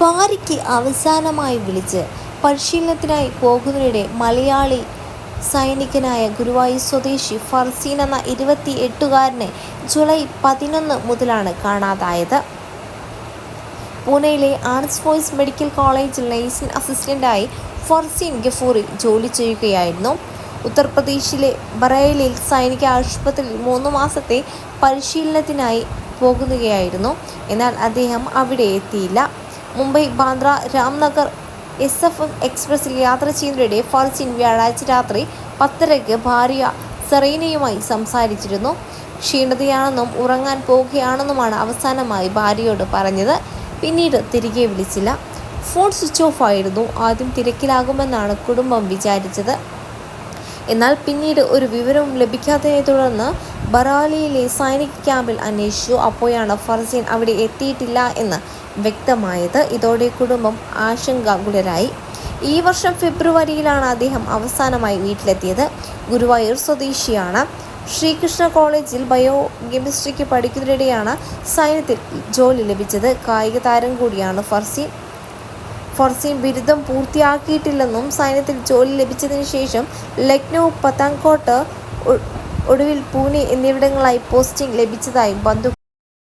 ഭാര്യയ്ക്ക് അവസാനമായി വിളിച്ച് പരിശീലനത്തിനായി പോകുന്നതിനിടെ മലയാളി സൈനികനായ ഗുരുവായൂർ സ്വദേശി ഫർസീൻ എന്ന ഇരുപത്തി എട്ടുകാരനെ ജൂലൈ പതിനൊന്ന് മുതലാണ് കാണാതായത്. പൂനെയിലെ ആർട്സ് ബോയ്സ് മെഡിക്കൽ കോളേജിൽ നഴ്സിംഗ് അസിസ്റ്റന്റായി ഫർസീൻ ഗഫൂറി ജോലി ചെയ്യുകയായിരുന്നു. ഉത്തർപ്രദേശിലെ ബറേലിൽ സൈനിക ആശുപത്രിയിൽ മൂന്ന് മാസത്തെ പരിശീലനത്തിനായി പോകുകയായിരുന്നു. എന്നാൽ അദ്ദേഹം അവിടെ എത്തിയില്ല. മുംബൈ ബാന്ദ്ര രാംനഗർ എസ് എഫ് എക്സ്പ്രസിൽ യാത്ര ചെയ്യുന്നതിനിടെ ഫർസിൻ വ്യാഴാഴ്ച രാത്രി പത്തരയ്ക്ക് ഭാര്യ സെറീനയുമായി സംസാരിച്ചിരുന്നു. ക്ഷീണതയാണെന്നും ഉറങ്ങാൻ പോകുകയാണെന്നുമാണ് അവസാനമായി ഭാര്യയോട് പറഞ്ഞത്. പിന്നീട് തിരികെ വിളിച്ചില്ല. ഫോൺ സ്വിച്ച് ഓഫ് ആയിരുന്നു. ആദ്യം തിരക്കിലാകുമെന്നാണ് കുടുംബം വിചാരിച്ചത്. എന്നാൽ പിന്നീട് ഒരു വിവരവും ലഭിക്കാത്തതിനെ തുടർന്ന് ബറാലിയിലെ സൈനിക ക്യാമ്പിൽ അന്വേഷിച്ചു. അപ്പോഴാണ് ഫർസീൻ അവിടെ എത്തിയിട്ടില്ല എന്ന് വ്യക്തമായത്. ഇതോടെ കുടുംബം ആശങ്കാകുലരായി. ഈ വർഷം ഫെബ്രുവരിയിലാണ് അദ്ദേഹം അവസാനമായി വീട്ടിലെത്തിയത്. ഗുരുവായൂർ സ്വദേശിയാണ്. ശ്രീകൃഷ്ണ കോളേജിൽ ബയോ കെമിസ്ട്രിക്ക് പഠിക്കുന്നതിനിടെയാണ് സൈന്യത്തിൽ ജോലി ലഭിച്ചത്. കായിക താരം കൂടിയാണ് ഫർസീൻ. ഫർസീൻ ബിരുദം പൂർത്തിയാക്കിയിട്ടില്ലെന്നും സൈന്യത്തിൽ ജോലി ലഭിച്ചതിന് ശേഷം ലക്നൗ പത്താൻകോട്ട് ഒടുവിൽ പൂനെ എന്നിവിടങ്ങളായി പോസ്റ്റിംഗ് ലഭിച്ചതായും ബന്ധു